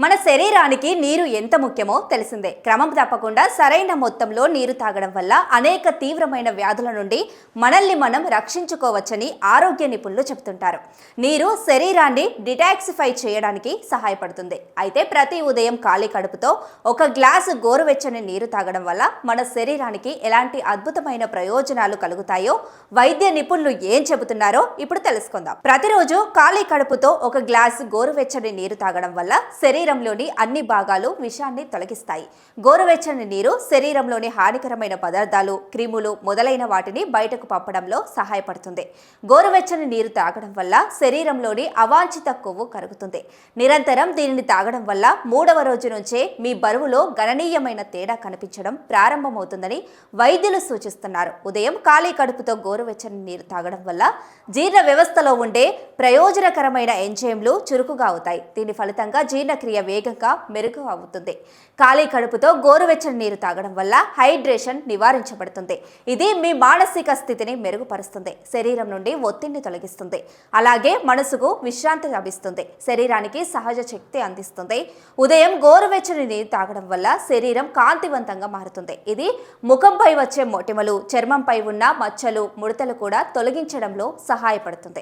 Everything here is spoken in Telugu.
మన శరీరానికి నీరు ఎంత ముఖ్యమో తెలిసిందే. క్రమం తప్పకుండా సరైన మొత్తంలో నీరు తాగడం వల్ల అనేక తీవ్రమైన వ్యాధుల నుండి మనల్ని మనం రక్షించుకోవచ్చని ఆరోగ్య నిపుణులు చెబుతుంటారు. నీరు శరీరాన్ని డిటాక్సిఫై చేయడానికి సహాయపడుతుంది. అయితే ప్రతి ఉదయం ఖాళీ కడుపుతో ఒక గ్లాసు గోరువెచ్చని నీరు తాగడం వల్ల మన శరీరానికి ఎలాంటి అద్భుతమైన ప్రయోజనాలు కలుగుతాయో వైద్య నిపుణులు ఏం చెబుతున్నారో ఇప్పుడు తెలుసుకుందాం. ప్రతిరోజు ఖాళీ కడుపుతో ఒక గ్లాసు గోరువెచ్చని నీరు తాగడం వల్ల శరీరంలోని అన్ని భాగాలు విషాన్ని తొలగిస్తాయి. గోరువెచ్చని నీరు శరీరంలోని హానికరమైన పదార్థాలు క్రిములు మొదలైన వాటిని బయటకు పంపడంలో సహాయపడుతుంది. గోరువెచ్చని నీరు తాగడం వల్ల శరీరంలోని అవాంఛిత కొవ్వు కరుగుతుంది. నిరంతరం దీనిని తాగడం వల్ల మూడవ రోజు నుంచే మీ బరువులో గణనీయమైన తేడా కనిపించడం ప్రారంభమవుతుందని వైద్యులు సూచిస్తున్నారు. ఉదయం ఖాళీ కడుపుతో గోరువెచ్చని నీరు తాగడం వల్ల జీర్ణ వ్యవస్థలో ఉండే ప్రయోజనకరమైన ఎంజైమ్లు చురుకుగా అవుతాయి. దీని ఫలితంగా జీర్ణక్రియ జీర్ణక్రియ వేగంగా మెరుగు అవుతుంది. ఖాళీ కడుపుతో గోరువెచ్చని నీరు తాగడం వల్ల హైడ్రేషన్ నివారించబడుతుంది. ఇది మీ మానసిక స్థితిని మెరుగుపరుస్తుంది. శరీరం నుండి ఒత్తిడిని తొలగిస్తుంది. అలాగే మనసుకు విశ్రాంతి లభిస్తుంది. శరీరానికి సహజ శక్తి అందిస్తుంది. ఉదయం గోరువెచ్చని నీరు తాగడం వల్ల శరీరం కాంతివంతంగా మారుతుంది. ఇది ముఖంపై వచ్చే మొటిమలు చర్మంపై ఉన్న మచ్చలు ముడతలు కూడా తొలగించడంలో సహాయపడుతుంది.